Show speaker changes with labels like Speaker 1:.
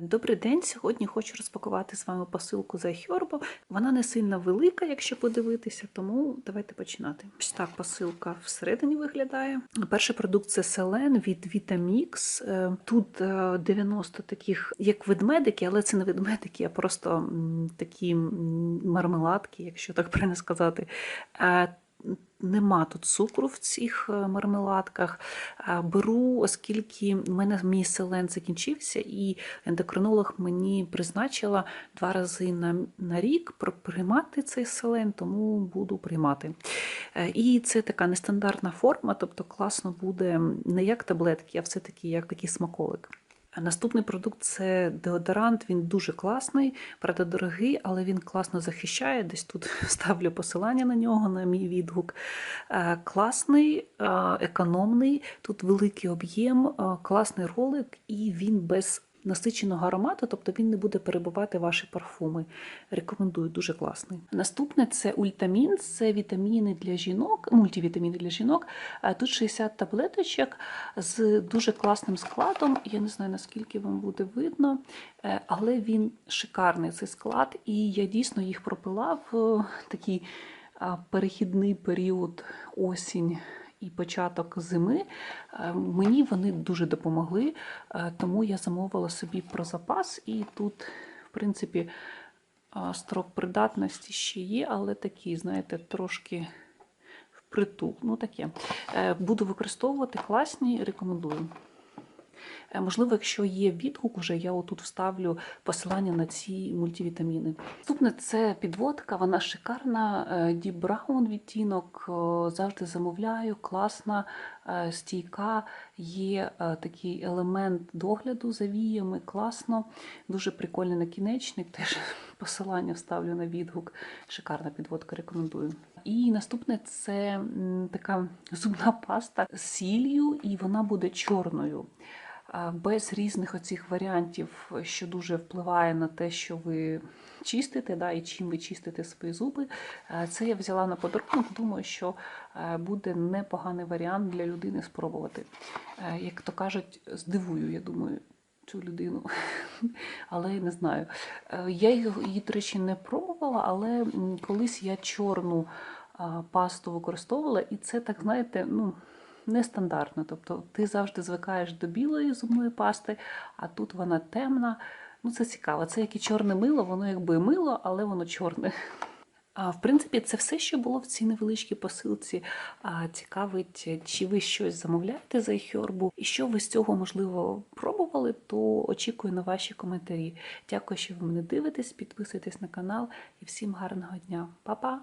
Speaker 1: Добрий день. Сьогодні хочу розпакувати з вами посилку за iHerb. Вона не сильно велика, якщо подивитися, тому давайте починати. Ось так посилка всередині виглядає. Перший продукт це селен від Vitamix. Е, Тут е, 90 таких, як ведмедики, але це не ведмедики, а просто такі мармеладки, якщо так правильно сказати. Нема тут цукру в цих е, мармеладках. Беру, оскільки в мене мій селен закінчився, і ендокринолог мені призначила два рази на, на рік приймати цей селен, тому буду приймати. Е, І це така нестандартна форма, тобто класно буде не як таблетки, а все-таки як такий смаколик. Наступний продукт це деодорант. Він дуже класний, правда, дорогий, але він класно захищає. Десь тут ставлю посилання на нього, на мій відгук. Е, Класний, е, економний, тут великий об'єм, е, класний ролик, і він без насиченого аромату, тобто він не буде перебувати ваші парфуми. Рекомендую, дуже класний. Наступне це ультамін, це вітаміни для жінок, мультивітаміни для жінок. Тут 60 таблеточок з дуже класним складом. Я не знаю, наскільки вам буде видно, е, але він шикарний цей склад, і я дійсно їх пропила в е, такий перехідний період осінь. І початок зими Е, мені вони дуже допомогли, е, тому я замовила собі про запас, і тут, в принципі, строк придатності ще є, але такий, знаєте, трошки впритул. Ну таке. Е, Буду використовувати класні, рекомендую. Е, Можливо, якщо є відгук, уже я отут вставлю посилання на ці мультивітаміни. Наступне це підводка, вона шикарна. е, Deep Brown відтінок. е, Завжди замовляю, класна, стійка. Є такий елемент догляду за віями, класно. Дуже прикольний накінечник. Теж посилання вставлю на відгук. Шикарна підводка, рекомендую. І наступне це така зубна паста з сіллю, і вона буде чорною. Без різних оцих варіантів, що дуже впливає на те, що ви чистите, да, і чим ви чистите свої зуби. Це я взяла на подарунок. Думаю, що е, буде непоганий варіант для людини спробувати. Е, Як то кажуть, здивую, я думаю, цю людину. Але не знаю. Е, Я її, до речі, не пробувала, але колись я чорну пасту використовувала, і це так, знаєте, ну. Нестандартно, тобто ти завжди звикаєш до білої зубної пасти, а тут вона темна. Ну, це цікаво. Це як і чорне мило, воно якби мило, але воно чорне. А, в принципі, це все, що було в цій невеличкій посилці. А, цікавить, чи ви щось замовляєте за iHerb, і що ви з цього, можливо, пробували, то очікую на ваші коментарі. Дякую, що ви мене дивитесь, підписуйтесь на канал і всім гарного дня. Па-па!